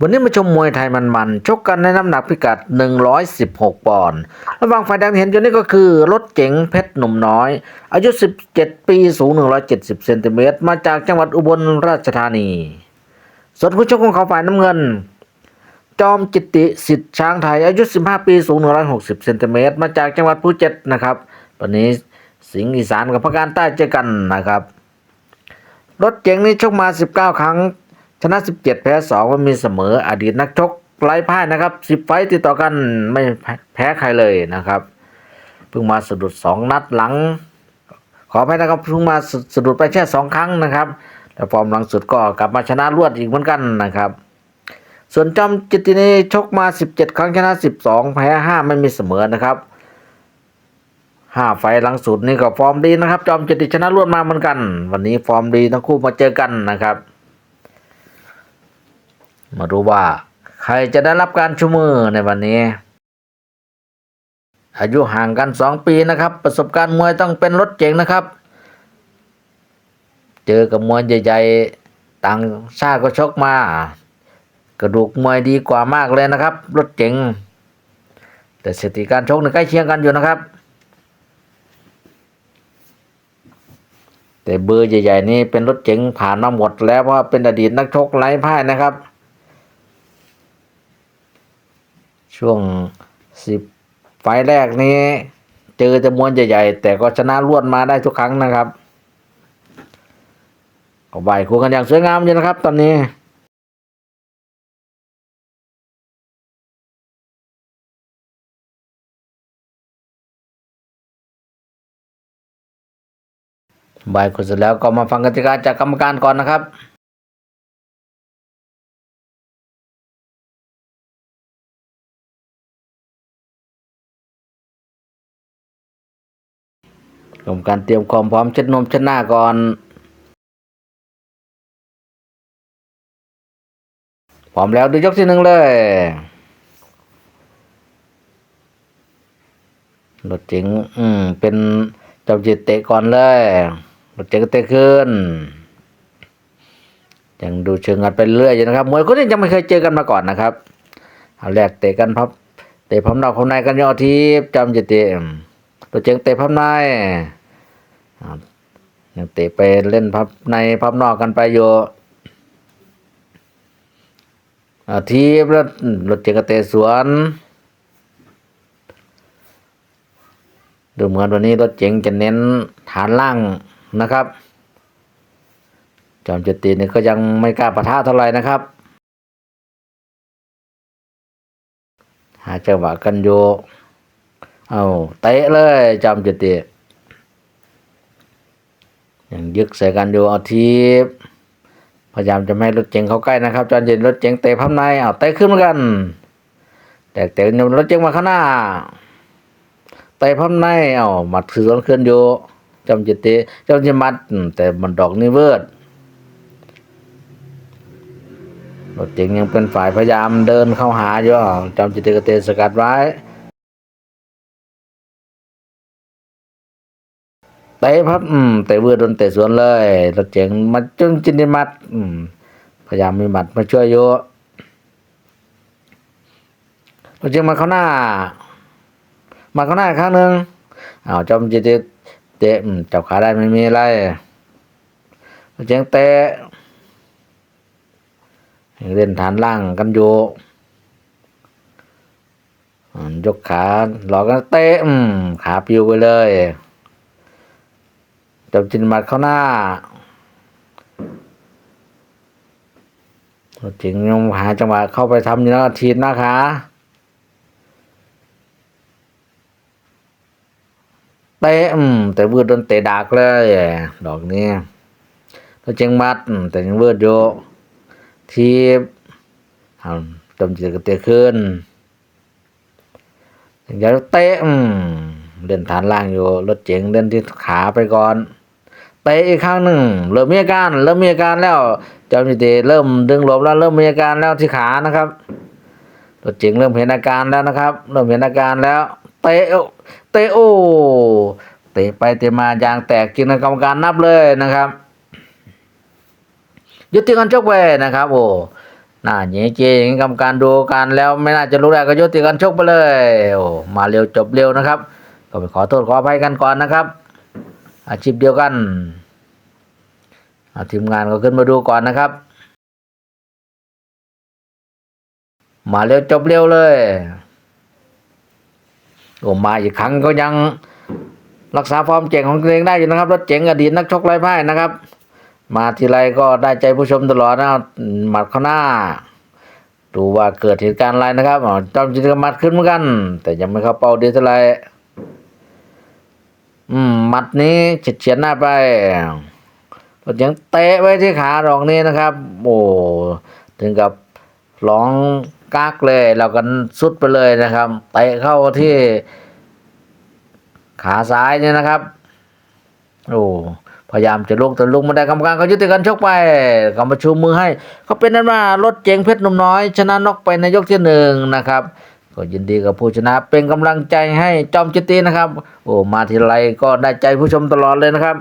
วันนี้มาชมมวยไทยมันๆ ชกกันในน้ำหนักพิกัด 116 ปอนด์ ระหว่างฝ่ายแดงเห็นอยู่นี่ก็คือ รถเก๋งเพชรหนุ่มน้อย อายุ 17 ปี สูง 170 เซนติเมตร มาจากจังหวัดอุบลราชธานี ส่วนคู่ชกของเขาฝ่ายน้ำเงิน จอมจิติสิทธิ์ช้างไทย อายุ 15 ปี สูง 160 เซนติเมตร มาจากจังหวัดภูเก็ตนะครับวันนี้สิงห์อีสานกับภาคการใต้เจอกันนะครับ รถเก๋งนี่ชกมา 19 ครั้ง ชนะ 17 แพ้2ว่ามีเสมออดีตนักชกไร้พ่ายนะครับ 10 ไฟต์ติดต่อกันไม่แพ้ใครเลยนะครับเพิ่งมาสะดุด 2 นัดหลัง ขออภัยนะครับเพิ่งมาสะดุดไปแค่2ครั้งนะครับแต่ฟอร์มหลังสุดก็กลับมาชนะรวดอีกเหมือนกันนะครับส่วนจอมจิตตินีชกมา 17 ครั้งชนะ 12 แพ้ 5 ไม่มีเสมอนะครับห้าไฟหลังสุดนี่ก็ฟอร์มดีนะครับ จอมจิตติชนะรวดมาเหมือนกัน วันนี้ฟอร์มดีทั้งคู่มาเจอกันนะครับ มาดูว่า ใครจะได้รับการชูมือในวันนี้ อายุห่างกันสองปีนะครับ ประสบการณ์มวยต้องเป็นรถเจ๋งนะครับ เจอกับมวยใหญ่ๆต่างชาติก็ชกมา กระดูกมวยดีกว่ามากเลยนะครับ รถเจ๋ง แต่สถิติการชกในใกล้เคียงกันอยู่นะครับแต่เบอร์ใหญ่ๆนี่เป็นรถเจ๋งผ่านมาหมดแล้วเพราะว่าเป็นอดีตนักชกไร้พ่ายนะครับ ช่วงสิบไฟแรกนี้ เจอจำนวนใหญ่ๆ แต่ก็ชนะรวดมาได้ทุกครั้งนะครับก็ใบายคู่กันอย่างสวยงามอยู่นะครับ ตอนนี้บายคนเสร็จแล้วก็มาฟังกติกาจากกรรมการก่อนนะครับ กรรมการเตรียมความพร้อมเช็ดนมเช็ดหน้าก่อน พร้อมแล้วดูยกที่หนึ่งเลยรถเจ๋งอืม เป็นจ้าจิตเตะก่อนเลยรถเจ๋งก็เตะขึ้น ยังดูเชิงกันไปเรื่อยอยู่นะครับ มวยคนนี้ยังไม่เคยเจอกันมาก่อนนะครับ เอาแรกเตะกันพับ เตะพับนอกพับในกันยอดทีบจำจิตเตะรถเจ๋งเตะพับใน ยังเตะไปเล่นพับในพับนอกกันไปอยู่ทีบแล้วรถเจกเตะสวนดูเหมือนวันนี้รถเจ๋งจะเน้นฐานล่างนะครับ จอมจุตินี่ก็ยังไม่กล้าปะทะเท่าไหร่นะครับ หาจังหวะกันโยเอาเตะเลยจอมจุติ ยึกใส่กันอยู่เอาทีบพยายามจะไม่รถเจ๋งเข้าใกล้นะครับจอมจุติรถเจ๋งเตะพับในเอาเตะขึ้นกัน แต่เตะรถเจ๋งมาข้างหน้าไตะพับในเอาหมัดคือสวนเคลื่อนอยู่จำจิตติจำจิมัด แต่มันดอกนี่เวิร์ดรถเจ๋งยังเป็นฝ่ายพยายามเดินเข้าหาอยู่จำจิตติกเตะสกัดไว้ เตะพับอืมเตะเวิร์ดโดนเตะสวนเลยรถเจ๋งมาจึงจินิมัดอืมพยายามมีหมัดมาช่วยอยู่รถเจ๋งมาเข้าหน้า มาข้างหน้าครั้งหนึ่งอ้าวจอมจิตเตะอืมจับขาได้ไม่มีอะไรเจียงเตะเล่นฐานล่างกันอยู่ยกขาหลอกกันเตะขาปิวไปเลย จอมจิตมัดเข้าหน้าจริงยังหาจังหวะเข้าไปทำอยู่นะทีน้าขาเตะอืมแต่วืดโดนเตะดักเลยดอกนี้แล้วเจงมัดแต่ยังวืดอยู่ทีบเอาจมจิตก็เตะขึ้นอย่าเตะอืมเล่นฐานล่างอยู่รถเจ๋งเล่นที่ขาไปก่อน ตะอีกครั้งหนึ่งเริ่มมีอาการเริ่มมีอาการแล้วจอมจิตเริ่มดึงหลบแล้วเริ่มมีอาการแล้วที่ขานะครับรถเจ๋งเริ่มเห็นอาการแล้วนะครับ เริ่มเห็นอาการแล้วเตะเตะโอเตะไปเตะมายางแตกจริงนะกรรมการนับเลยนะครับยุติการชกไปนะครับ โอ้น่าเงี้ยเจอย่างนี้กรรมการดูการแล้วไม่น่าจะรู้ได้ก็ยุติการชกไปเลยโอ้มาเร็วจบเร็วนะครับ ก็ไปขอโทษขออภัยกันก่อนนะครับ อาชีพเดียวกันทีมงานก็ขึ้นมาดูก่อนนะครับ มาเร็วจบเร็วเลยโอ้มาอีกครั้งก็ยังรักษาฟอร์มเจ๋งของตัวเองได้อยู่นะครับรถเจ๋งอดีตนักชกไร้พ่ายนะครับ มาทีไรก็ได้ใจผู้ชมตลอดนะหมัดข้าหน้า ดูว่าเกิดเหตุการณ์อะไรนะครับจอมจิตกรรมัดขึ้นเหมือนกัน แต่ยังไม่เข้าเป้าเดีเท่าไหร อืมหมัดนี้เฉียดเฉียดหน้าไปรถยังเตะไว้ที่ขาดอกนี้นะครับ โอ้ถึงกับร้องกากเลยแล้วกันสุดไปเลยนะครับเตะเข้าที่ ขาซ้ายเนี่ยนะครับ โอ้พยายามจะลุกแต่ลุกไม่ได้กรรมการเขายุติการชกไปกำประชุมมือให้เขาเป็นนั้นว่ารถเจงเพชรหนุ่มน้อย ชนะนอกไปในยกที่หนึ่งนะครับ ก็ยินดีกับผู้ชนะเป็นกำลังใจให้จอมจิตตีนะครับ โอ้มาทีไรก็ได้ใจผู้ชมตลอดเลยนะครับ